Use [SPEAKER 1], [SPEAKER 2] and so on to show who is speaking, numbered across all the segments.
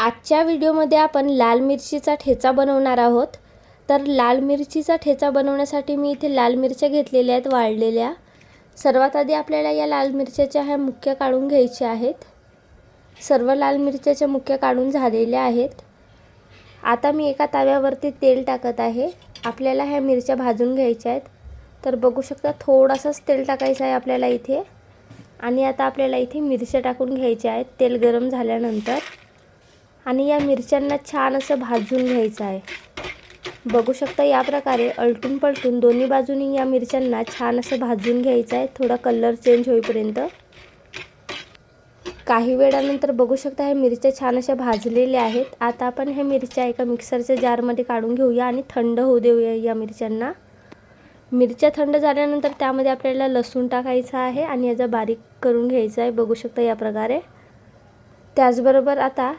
[SPEAKER 1] आजच्या व्हिडिओमध्ये आपण लाल मिरचीचा ठेचा बनवणार आहोत. तर लाल मिरचीचा ठेचा बनवण्यासाठी मी इथे लाल मिरच्या घेतलेल्या आहेत वाळलेल्या. सर्वात आधी आपल्याला या लाल मिरच्याच्या ह्या मुख्य काढून घ्यायच्या आहेत. सर्व लाल मिरच्याच्या मुख्य काढून झालेल्या आहेत. आता मी एका तव्यावरती तेल टाकत आहे. आपल्याला ह्या मिरच्या भाजून घ्यायच्या आहेत. तर बघू शकता थोडासाच तेल टाकायचं आहे आपल्याला इथे. आणि आता आपल्याला इथे मिरच्या टाकून घ्यायच्या आहेत. तेल गरम झाल्यानंतर आणि या मिरच्यांना छान असं भाजून घ्यायचं आहे. बघू शकता या प्रकारे अलटून पलटून दोन्ही बाजूनी या मिरच्यांना छान असं भाजून घ्यायचं आहे. थोडा कलर चेंज होईपर्यंत. काही वेळानंतर बघू शकता ह्या मिरच्या छान अशा भाजलेल्या आहेत. आता आपण ह्या मिरच्या एका मिक्सरच्या जारमध्ये काढून घेऊया आणि थंड होऊ देऊया या मिरच्यांना. मिरच्या थंड झाल्यानंतर त्यामध्ये आपल्याला लसूण टाकायचं आहे आणि याचा बारीक करून घ्यायचा आहे. बघू शकता या प्रकारे. त्याचबरोबर आता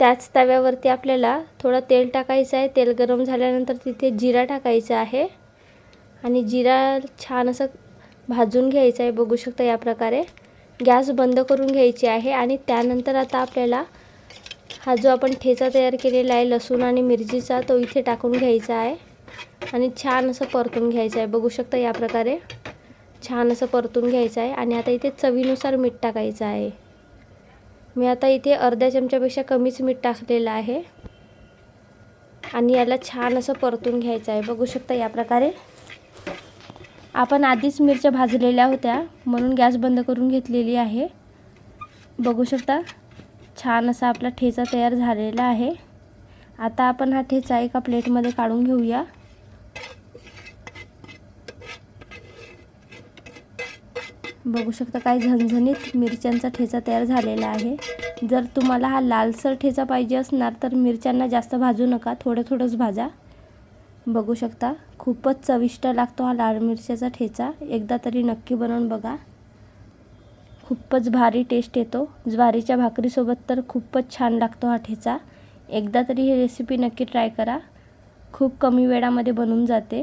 [SPEAKER 1] त्याच तव्यावरती आपल्याला थोडं तेल टाकायचं आहे. तेल गरम झाल्यानंतर तिथे जिरा टाकायचा आहे. आणि जिरा छान असं भाजून घ्यायचं आहे. बघू शकता या प्रकारे. गॅस बंद करून घ्यायची आहे. आणि त्यानंतर आता आपल्याला हा जो आपण ठेचा तयार केलेला आहे लसूण आणि मिरचीचा तो इथे टाकून घ्यायचा आहे. आणि छान असं परतून घ्यायचं आहे. बघू शकता या प्रकारे. छान असं परतून घ्यायचं आहे. आणि आता इथे चवीनुसार मीठ टाकायचं आहे. मी आता इथे अर्ध्या चमच्यापेक्षा कमीच मीठ टाकलेलं आहे. आणि याला छान असं परतून घ्यायचं आहे. बघू शकता या प्रकारे. आपण आधीच मिरच्या भाजलेल्या होत्या म्हणून गॅस बंद करून घेतलेली आहे. बघू शकता छान असा आपला ठेचा तयार झालेला आहे. आता आपण हा ठेचा एका प्लेटमध्ये काढून घेऊया. बघू शकता काय झणझणीत मिरच्यांचा ठेचा तयार झालेला आहे. जर तुम्हाला हा लालसर ठेचा पाहिजे असणार तर मिरच्यांना जास्त भाजू नका थोडं थोडंच भाजा. बघू शकता खूपच चविष्ट लागतो हा लाल मिरच्याचा ठेचा. एकदा तरी नक्की बनवून बघा. खूपच भारी टेस्ट येतो. ज्वारीच्या भाकरीसोबत तर खूपच छान लागतो हा ठेचा. एकदा तरी ही रेसिपी नक्की ट्राय करा. खूप कमी वेळामध्ये बनून जाते.